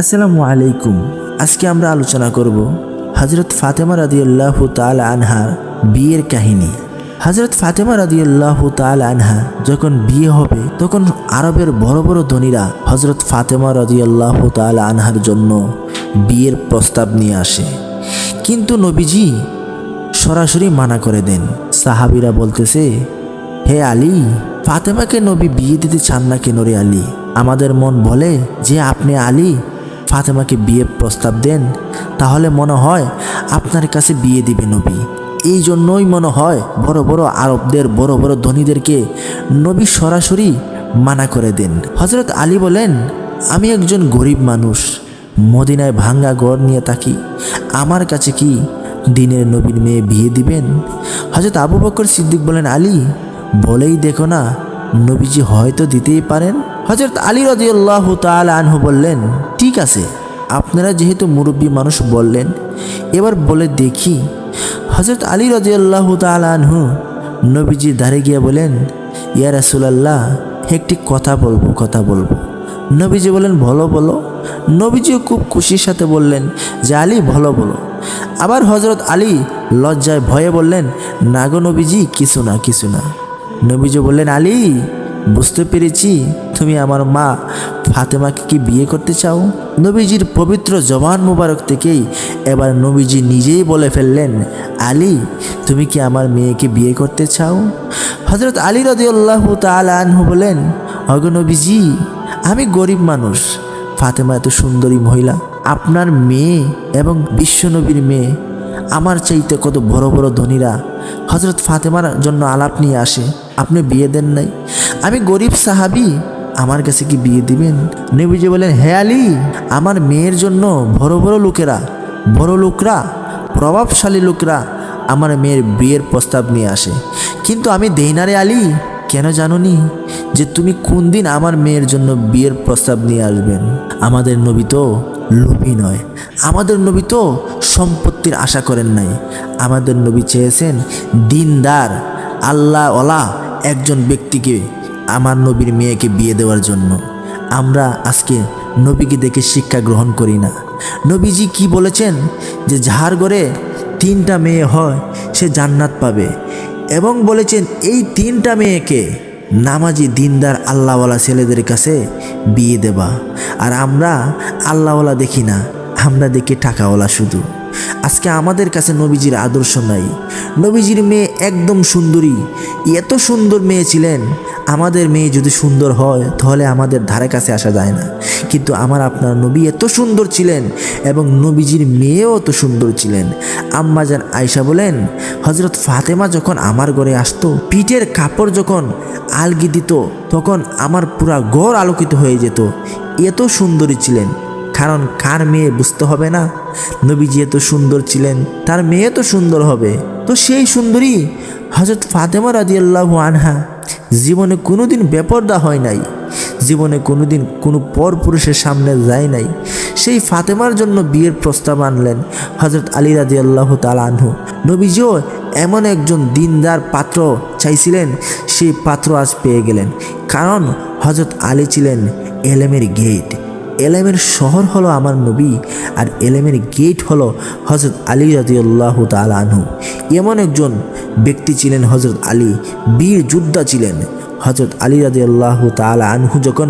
আসসালামু আলাইকুম। আজকে আমরা আলোচনা করব হজরত ফাতেমা রাদিয়াল্লাহ তাল আনহার বিয়ের কাহিনী। হজরত ফাতেমা রাদিয়াল্লাহ তাল আনহা যখন বিয়ে হবে, তখন আরবের বড় বড় ধনীরা হজরত ফাতেমা রাদিয়াল্লাহ তাল আনহার জন্য বিয়ের প্রস্তাব নিয়ে আসে। কিন্তু নবীজি সরাসরি মানা করে দেন। সাহাবিরা বলতেছে, হে আলী, ফাতেমাকে নবী বিয়ে দিতে চান না কেন রে আলী? আমাদের মন বলে যে আপনি আলী ফাতেমাকে বিয়ে প্রস্তাব দেন, তাহলে মনে হয় আপনার কাছে বিয়ে দিবে নবী। এই জন্যই মনে হয় বড় বড় আরবদের, বড় বড় ধনীদেরকে নবী সরাসরি মানা করে দেন। হজরত আলী বলেন, আমি একজন গরিব মানুষ, মদিনায় ভাঙ্গা ঘর নিয়ে থাকি। আমার কাছে কি দিনের নবীর মেয়ে বিয়ে দিবেন? হজরত আবু বকর সিদ্দিক বলেন, আলী, বলেই দেখো না, নবীজি হয়তো দিতেই পারেন। হজরত আলী রদিয়াল্লাহ তাল আনহু বললেন, ঠিক আছে, আপনারা যেহেতু মুরব্বী মানুষ বললেন, এবার বলে দেখি। হজরত আলী রদিয়াল্লাহ তাল আনহু নবীজির ধারে গিয়ে বলেন, ইয়া রাসুলাল্লাহ, একটি কথা বলব কথা বলব। নবীজি বলেন বলো বলো। নবীজিও খুব খুশির সাথে বললেন, যে আলী বলো বলো। আবার হজরত আলী লজ্জায় ভয়ে বললেন, না গো নবীজি, কিছু না কিছু না। নবীজি বললেন, আলী বুঝতে পেরেছি তুমি আমার মা। ফাতেমাকে কি বিয়ে করতে চাও? নবীজির পবিত্র জবান মুবারক থেকেই এবার নবীজি নিজেই বলে ফেললেন, আলী, তুমি কি আমার মেয়েকে বিয়ে করতে চাও? হজরত আলী রদিউল্লাহ তাল আনহু বলেন, অগ নবীজি, আমি গরিব মানুষ। ফাতেমা এত সুন্দরী মহিলা। আপনার মেয়ে এবং বিশ্বনবীর মেয়ে। আমার চাইতে কত বড় বড় ধনীরা। হজরত ফাতেমার জন্য আলাপ নিয়ে আসে। আপনি বিয়ে দেন নাই? আমি গরিব সাহাবি, আমার কাছে কি বিয়ে দিবেন? নবীজি বলেন, হে আলী, আমার মেয়ের জন্য বড় বড় লোকেরা, বড় লোকরা, প্রভাবশালী লোকরা আমার মেয়ের বিয়ের প্রস্তাব নিয়ে আসে। কিন্তু আমি দেই না রে আলী, কেন জানুনি যে তুমি কোন দিন আমার মেয়ের জন্য বিয়ের প্রস্তাব নিয়ে আসবেন? আমাদের নবী তো লোভী নয়, আমাদের নবী তো সম্পত্তির আশা করেন নাই। আমাদের নবী চেয়েছেন দিনদার আল্লাহ ওলা একজন ব্যক্তিকে, আমার নবীর মেয়েকে বিয়ে দেওয়ার জন্য। আমরা আজকে নবীকে দেখে শিক্ষা গ্রহণ করি না। নবীজি কি বলেছেন? যে যাহার ঘরে তিনটা মেয়ে হয়, সে জান্নাত পাবে। এবং বলেছেন, এই তিনটা মেয়েকে নামাজি দিনদার আল্লাহওয়ালা ছেলেদের কাছে বিয়ে দেবা। আর আমরা আল্লাহওয়ালা দেখি না, আমরা দেখি টাকাওয়ালা শুধু। আজকে আমাদের কাছে নবীজির আদর্শ নাই। নবীজির মেয়ে একদম সুন্দরী। এত সুন্দর মেয়ে ছিলেন, আমাদের মেয়ে যদি সুন্দর হয়, তাহলে আমাদের ধারে কাছে আসা যায় না। কিন্তু আমার আপনার নবী এত সুন্দর ছিলেন এবং নবীজির মেয়েও এত সুন্দর ছিলেন। আম্মাজান আয়সা বলেন হজরত ফাতেমা যখন আমার ঘরে আসতো, পিঠের কাপড় যখন আলগি দিত, তখন আমার পুরা ঘর আলোকিত হয়ে যেত। এত সুন্দরী ছিলেন। কারণ কার মেয়ে বুঝতে হবে না? নবীজি এত সুন্দর ছিলেন, তার মেয়ে তো সুন্দর হবে। তো সেই সুন্দরী হজরত ফাতেমা রাদিয়াল্লাহ আনহা জীবনে কোনোদিন বেপর্দা হয় নাই, জীবনে কোনোদিন কোনো পর পুরুষের সামনে যায় নাই। সেই ফাতেমার জন্য বিয়ের প্রস্তাব আনলেন হজরত আলী রাজি আল্লাহ আনহু। নবীজিও এমন একজন দিনদার পাত্র চাইছিলেন, সেই পাত্র আজ পেয়ে গেলেন। কারণ হজরত আলী ছিলেন এলেমের গেট। এলেমের শহর হলো আমার নবী আর এলেমের গেট হলো হজরত আলী রাজিউল্লাহ আনহু। এমন একজন ব্যক্তি ছিলেন হজরত আলী, বীর যোদ্ধা ছিলেন। হজরত আলী রাজি আল্লাহ তাল আনহু যখন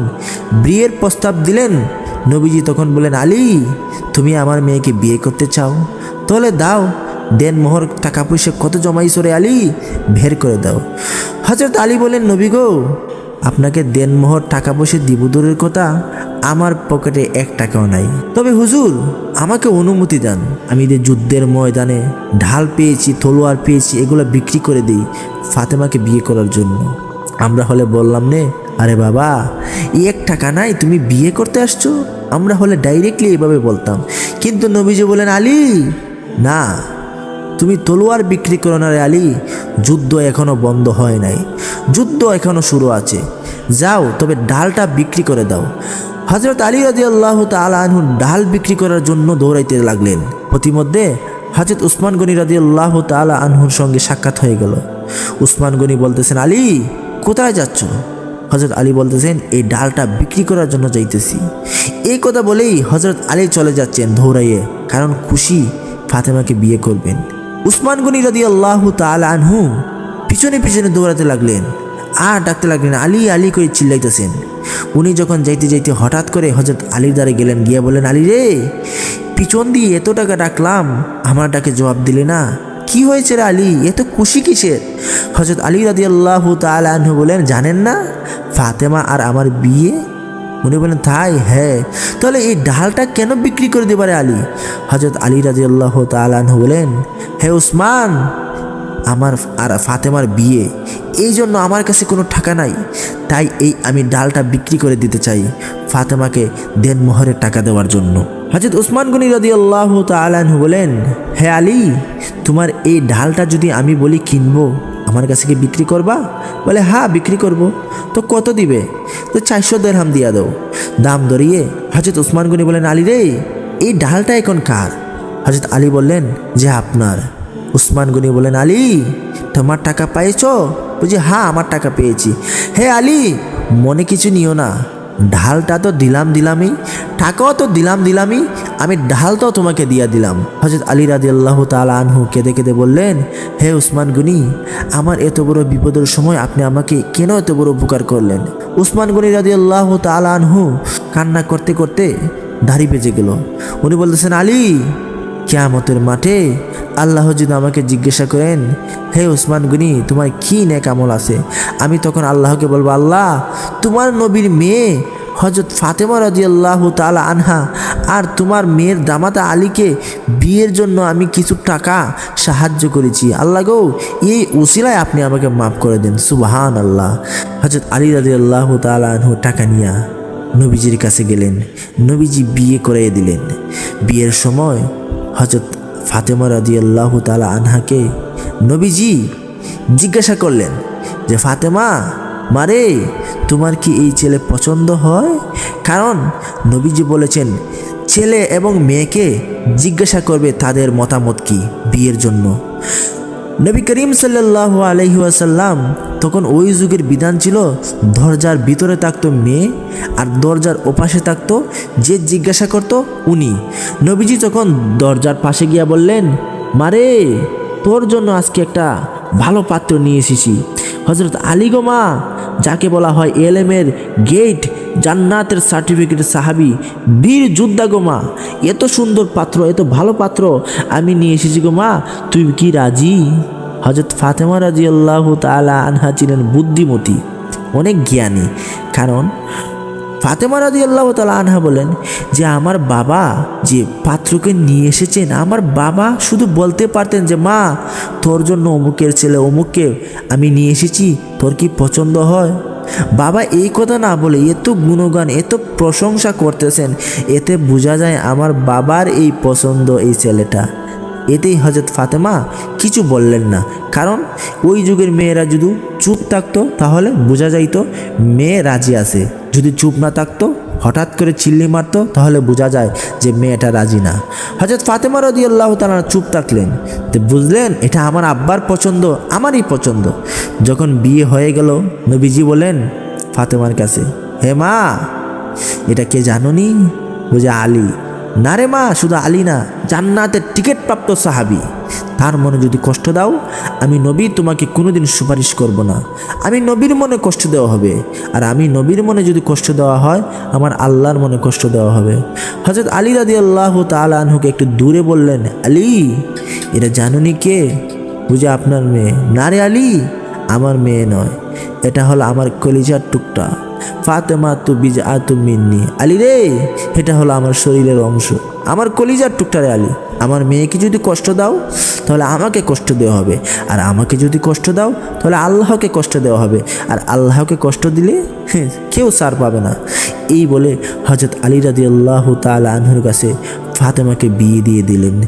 বিয়ের প্রস্তাব দিলেন, নবীজি তখন বলেন আলী, তুমি আমার মেয়েকে বিয়ে করতে চাও? তাহলে দাও, দেন মোহর টাকা পয়সা কত জমাইছো রে আলী? বের করে দাও। হজরত আলী বলেন নবী গো আপনাকে দেনমোহর টাকা পয়সা দিব দূরের কথা, আমার পকেটে এক টাকাও নাই। তবে হুজুর, আমাকে অনুমতি দেন। আমি যে যুদ্ধের ময়দানে ঢাল পেয়েছি, তলোয়ার পেয়েছি, এগুলো বিক্রি করে দিই ফাতেমাকে বিয়ে করার জন্য। আমরা হলে বললাম নে, আরে বাবা, এক টাকা নাই, তুমি বিয়ে করতে আসছো? আমরা হলে ডাইরেক্টলি এভাবে বলতাম। কিন্তু নবীজি বলেন, আলী, না, তুমি তলোয়ার বিক্রি করো না রে আলী, যুদ্ধ এখনও বন্ধ হয় নাই। যুদ্ধ এখনও শুরু আছে। যাও, তবে ডালটা বিক্রি করে দাও। হজরত আলী রাজি আল্লাহ তালু ডাল বিক্রি করার জন্য দৌড়াইতে লাগলেন। প্রতিমধ্যে হজরত উসমান গনি রাজি আল্লাহ তালা আনহুর সঙ্গে সাক্ষাৎ হয়ে গেল। উসমান গনি বলতেছেন, আলী, কোথায় যাচ্ছ? হজরত আলী বলতেছেন, এই ডালটা বিক্রি করার জন্য যাইতেছি। এই কথা বলেই হজরত আলী চলে যাচ্ছেন ধৌরাইয়ে কারণ খুশি ফাতেমাকে বিয়ে করবেন। উসমান গনি রাদি আল্লাহ তাল আনহু পিছনে পিছনে দৌড়াতে লাগলেন। আর ডাকতে লাগলেন, আলী আলী, করে চিল্লাইতেছেন। উনি যখন যাইতে যাইতে হঠাৎ করে হজরত আলীর দ্বারে গেলেন, গিয়ে বলেন আলী রে, পিছন দিয়ে এত টাকা ডাকলাম, আমার ডাকে জবাব দিলে না। কি হয়েছে রে আলী এত খুশি কিসের? হজরত আলী রাদি আল্লাহ তালু বলেন জানেন না, ফাতেমা আর আমার বিয়ে? উনি বলেন তাই হ্যাঁ। তাহলে এই ডালটা কেন বিক্রি করে দেবারে আলী? হজরত আলী রাজি আল্লাহ তালু বলেন হে উসমান আমার আর ফাতেমার বিয়ে, এই জন্য আমার কাছে কোনো টাকা নাই। তাই এই আমি ডালটা বিক্রি করে দিতে চাই ফাতেমাকে দেন মোহরের টাকা দেওয়ার জন্য। হজরত উসমান গনি রদি আল্লাহ তালু বলেন, হে আলী, তোমার এই ডালটা যদি আমি বলি কিনবো, আমার কাছে কি বিক্রি করবা? বলে হ্যাঁ বিক্রি করব। তো কত দিবে? তো চারশো দেড়হাম দিয়া দাও। দাম ধরিয়ে হজরত উসমান গনি বলেন, আলী রে, এই ডালটা এখন কার? হজরত আলী বললেন, যে আপনার। উসমান গনি বলেন, আলী, তোমার টাকা পাইছ? বুঝি হ্যাঁ আমার টাকা পেয়েছি। হে আলী, মনে কিছু নিও না। ঢালটা তো দিলাম দিলামই, টাকাও তো দিলাম দিলামই, আমি ঢালটাও তোমাকে দিয়া দিলাম। হজরত আলী রাজি আল্লাহ তালা আনহু কেঁদে কেঁদে বললেন, হে উসমান গুনি, আমার এত বড় বিপদের সময় আপনি আমাকে কেন এত বড় উপকার করলেন? উসমান গনি রাজি আল্লাহ তালা আনহু কান্না করতে করতে দাড়ি বেজে গেল। উনি বলতেছেন, আলী কেয়ামতের মাঠে আল্লাহ যদি আমাকে জিজ্ঞাসা করেন, হে উসমান গুনি, তোমার কি নেক আমল আছে? আমি তখন আল্লাহকে বলব, আল্লাহ, তোমার নবীর মেয়ে হজরত ফাতেমা রাজি আল্লাহ তালা আনহা আর তোমার মেয়ের দামাতা আলীকে বিয়ের জন্য আমি কিছু টাকা সাহায্য করেছি। আল্লাহ গো, এই উসিলায় আপনি আমাকে মাফ করে দেন। সুবাহান আল্লাহ হজরত আলী রাজি আল্লাহ তালা আনহু টাকা নিয়া নবীজির কাছে গেলেন। নবীজি বিয়ে করে দিলেন। বিয়ের সময় হজরত ফাতেমা রাজি আল্লাহ তালা আনহাকে নবীজি জিজ্ঞাসা করলেন যে, ফাতেমা, মারে, তোমার কি এই ছেলে পছন্দ হয়? কারণ নবীজি বলেছেন, ছেলে এবং মেয়েকে জিজ্ঞাসা করবে তাদের মতামত কি বিয়ের জন্য? নবী করিম সাল্লাহ আলহি আসাল্লাম তখন ওই যুগের বিধান ছিল, দরজার ভিতরে থাকতো মেয়ে আর দরজার ওপাশে থাকতো যে জিজ্ঞাসা করতো উনি। নবীজি তখন দরজার পাশে গিয়া বললেন মারে তোর জন্য আজকে একটা ভালো পাত্র নিয়ে এসেছি। হজরত আলী গোমা যাকে বলা হয় এলেমের গেট জান্নাতের সার্টিফিকেট সাহাবি, বীর যোদ্ধা গোমা এত সুন্দর পাত্র, এত ভালো পাত্র আমি নিয়ে এসেছি গোমা তুই কি রাজি? হজরত ফাতেমা রাজি আল্লাহ তালা আনহা ছিলেন বুদ্ধিমতী, অনেক জ্ঞানী। কারণ ফাতেমা রাজি আল্লাহ তালা আনহা বলেন যে, আমার বাবা যে পাত্রকে নিয়ে এসেছেন, আমার বাবা শুধু বলতে পারতেন যে, মা, তোর জন্য অমুকের ছেলে, অমুককে আমি নিয়ে এসেছি, তোর কি পছন্দ হয়? বাবা এই কথা না বলে এত গুণগান, এত প্রশংসা করতেছেন, এতে বোঝা যায় আমার বাবার এই পছন্দ এই ছেলেটা। এতেই হজরত ফাতেমা কিছু বললেন না। কারণ ওই যুগের মেয়েরা যদি চুপ থাকতো, তাহলে বোঝা যাইতো মেয়ে রাজি আছে। যদি চুপ না থাকতো, হঠাৎ করে চিল্লি মারতো, তাহলে বোঝা যায় যে মেয়েটা রাজি না। হজরত ফাতেমা রদি আল্লাহ তালা চুপ থাকলেন। তো বুঝলেন, এটা আমার আব্বার পছন্দ, আমারই পছন্দ। যখন বিয়ে হয়ে গেল, নবীজি বলেন ফাতেমার কাছে, হে মা, এটা কে জানোনি? বুঝে আলী। না রে মা, শুধু আলী না, জান্নাতের টিকিট প্রাপ্ত সাহাবি। তার মনে যদি কষ্ট দাও, আমি নবী তোমাকে কোনোদিন সুপারিশ করব না। আমি নবীর মনে কষ্ট দেওয়া হবে। আর আমি নবীর মনে যদি কষ্ট দেওয়া হয়, আমার আল্লাহর মনে কষ্ট দেওয়া হবে। হজরত আলী রাদি আল্লাহ তালা আনহুকে একটু দূরে বললেন, আলী এটা জানুনি কে? বুঝে আপনার মেয়ে। না রে আলী, আমার মেয়ে নয়। এটা হলো আমার কলিজার টুকটা। ফাতেমা তু বিজ আতু মিন্নি। আলী রে এটা হলো আমার শরীরের অংশ। আমার কলিজার টুকটারে আলী। আমার মেয়েকে যদি কষ্ট দাও তাহলে আমাকে কষ্ট দেওয়া হবে। আর আমাকে যদি কষ্ট দাও তাহলে আল্লাহকে কষ্ট দেওয়া হবে। আর আল্লাহকে কষ্ট দিলে হ্যাঁ, কেউ সার পাবে না। এই বলে হজরত আলী রাদি আল্লাহ তাল আনহুর কাছে ফাতেমাকে বিয়ে দিয়ে দিলেন।